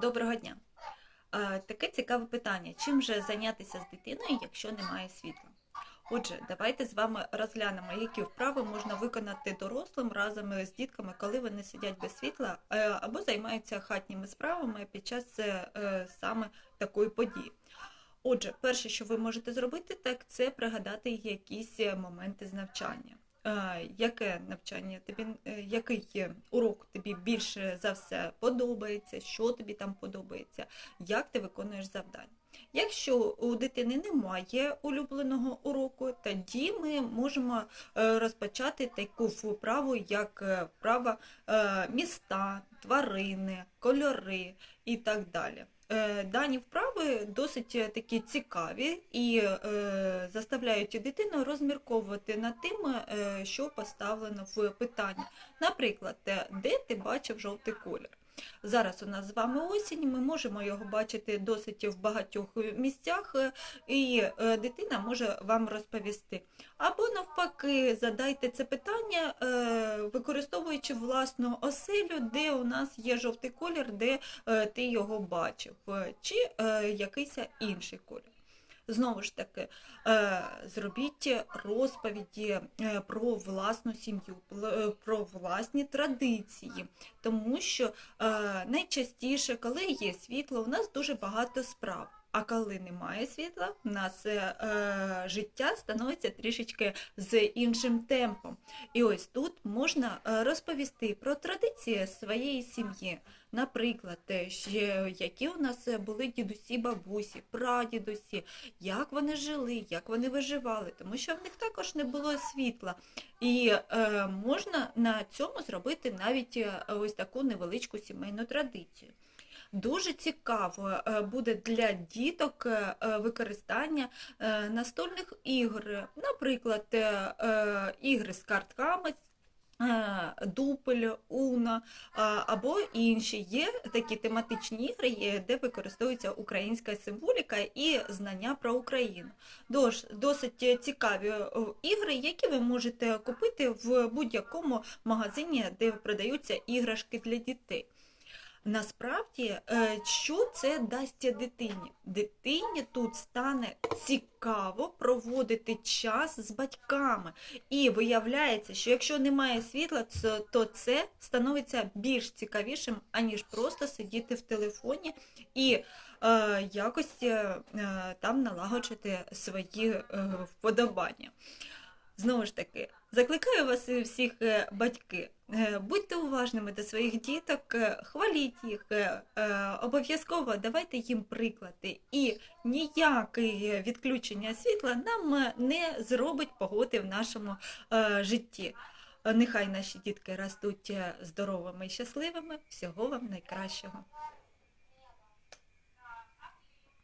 Доброго дня. Е, Таке цікаве питання: чим же зайнятися з дитиною, якщо немає світла? Отже, давайте з вами розглянемо, які вправи можна виконати дорослим разом з дітками, коли вони сидять без світла е, або займаються хатніми справами під час е, саме такої події. Отже, перше, що ви можете зробити, так це пригадати якісь моменти з навчання. Яке навчання тобі, е, який е, урок тобі більше за все подобається, що тобі там подобається, як ти виконуєш завдання? Якщо у дитини немає улюбленого уроку, тоді ми можемо е, розпочати таку вправу, як вправа міста, тварини, кольори і так далі. Е, Дані вправи досить е, такі цікаві і е, заставляють дитину розмірковувати над тим, що поставлено в питанні. Наприклад, де ти бачив жовтий колір? Зараз у нас з вами осінь, ми можемо його бачити досить в багатьох місцях, і дитина може вам розповісти. Або навпаки, задайте це питання, е, використовуючи власну оселю, де у нас є жовтий колір, де е, ти його бачив, е, чи якийсь інший колір. Знову ж таки, зробіть розповіді про власну сім'ю, про власні традиції, тому що найчастіше, коли є світло, у нас дуже багато справ. А коли немає світла, у нас е, е, життя становиться трішечки з іншим темпом. І ось тут можна е, розповісти про традиції своєї сім'ї. Наприклад, які у нас були дідусі, бабусі, прадідусі, як вони жили, як вони виживали, тому що в них також не було світла. І е, можна на цьому зробити навіть е, ось таку невеличку сімейну традицію. Дуже цікаво е, буде для діток е, е, використання настольних ігор, наприклад, ігри з картками. Дупель, Уна або інші є такі тематичні ігри, де використовується українська символіка і знання про Україну. Дож, досить цікаві ігри, які ви можете купити в будь-якому магазині, де продаються іграшки для дітей. Насправді, е, що це дасть дитині? Дитині тут стане цікаво проводити час з батьками. І виявляється, що якщо немає світла, то це становиться більш цікавішим, аніж просто сидіти в телефоні і е, якось е, там налагоджити свої вподобання. Знову ж таки, закликаю вас всіх е, батьки. е, Будьте уважними до своїх діток, е, хваліть їх, обов'язково давайте їм приклади. І ніяке відключення світла нам не зробить погоди в нашому житті. Нехай наші дітки ростуть здоровими і щасливими. Всього вам найкращого.